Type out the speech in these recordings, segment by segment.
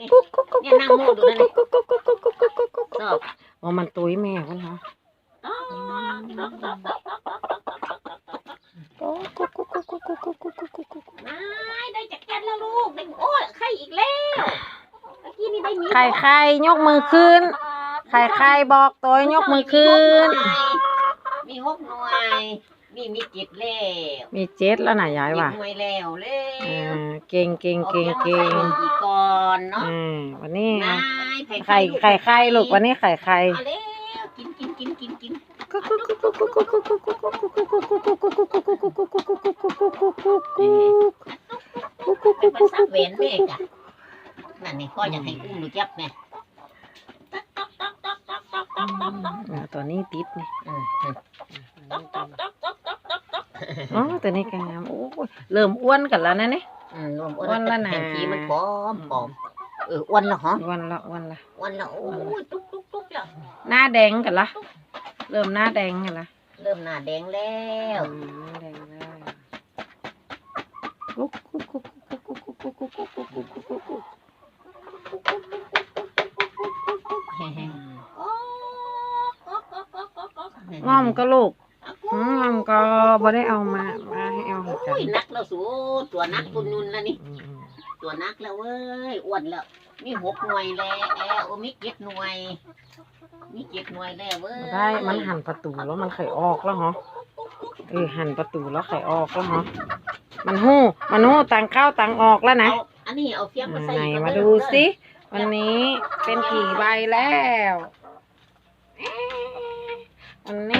เนี่ยนั่งโมดูนั่นนี่ชอบอ๋อมันตุยแม่กันเหรอไม่ได้จักแกนแล้วลูกได้โอ้ยไข่อีกแล้วเมื่อกี้นี่ได้มีไข่ไข่ยกมือขึ้น ไข่ไข่บอกตัวยกมือขึ้น มีหกหน่วยนี่มีเจ็ดแล้วมีเจ็ดแล้วน่ะยายวะหน่วยแล้วแล้อ่าวเก่งเก่งเก่งเก่ง อาอีกก่อนเนาะอ่าวันนี้นายไข่ไข่ไข่ลูกวันนี้ไข่ไข่เอาแล้วกินกินกินกินกินเป็นภาษาเวนแม่จ้ะนั่นนี่พ่ออยากให้อุ้มหนูจับแม่อ่าตัวนี้ติดนี่อืมอืมอ๋อตัวนี้ก็งามโอ้ยเริ่มอ้วนกันแล้วนะเนี่ย อืมรวมอ้อ้วนแล้วนะเห็นผีมันผอมผอมเอออ้วนแล้วเหรออ้วนละ อ้วนละอ้วนแล้วโอ้ยตุ๊กตุ๊กตุ๊กแล้วหน้าแดงกันละเริ่มหน้าแดงกันละเริ่มหน้าแดงแล้วอืมหน้าแดงแล้วงอมก็ลูกอืมงอมก็ บ่ได้เอามา มาให้เอาให้กัโอ้นยนักแล้วสูตัวนักตุนนุนแล้วนี่ อืมอืมตัวนักแล้วเว้ยอ้วนแล้ว มีหกหน่วยแล้วโอ้มีเจ็ดหน่วย มีเจ็ดหน่วยแล้วเว้ยได้มันหันประตูแล้วมันไข่ออกแล้วเหรอเออหันประตูแล้วไข่ออกแล้วเหรอมันหู้มันหู้ตังเข้าตังออกแล้วนะ เอาอันนี้เอาเฟียงมาใส่ไหนก่อนมาเอดูสิ วันนี้เป็นกี่ใบแล้วเอ๊ะวันนี้นะสอง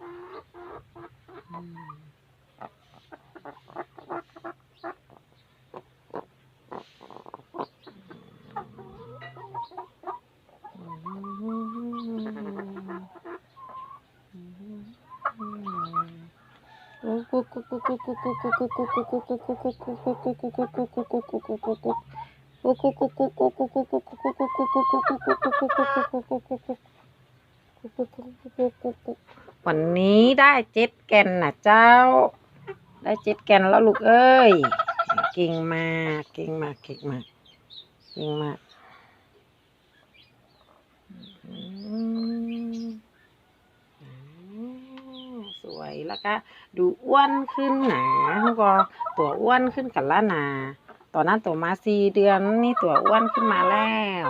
วันนี้ได้เจ็ดแกนนะเจ้า ได้เจ็ดแกนแล้วลูกเอ้ย เก่งมากเก่งมากเก่งมากเก่งมากอืมอ่าสว ยแล้วก็ดูอ้วนขึ้นหนาแล้วก็ตัวอ้วนขึ้นกันล้วนาตอนนั้นตัวมาสี่เดือนนี่ตัวอ้วนขึ้นมาแล้ว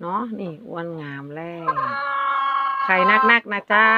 เนาะนี่อ้วนงามแล้วใครนักๆนะเจ้า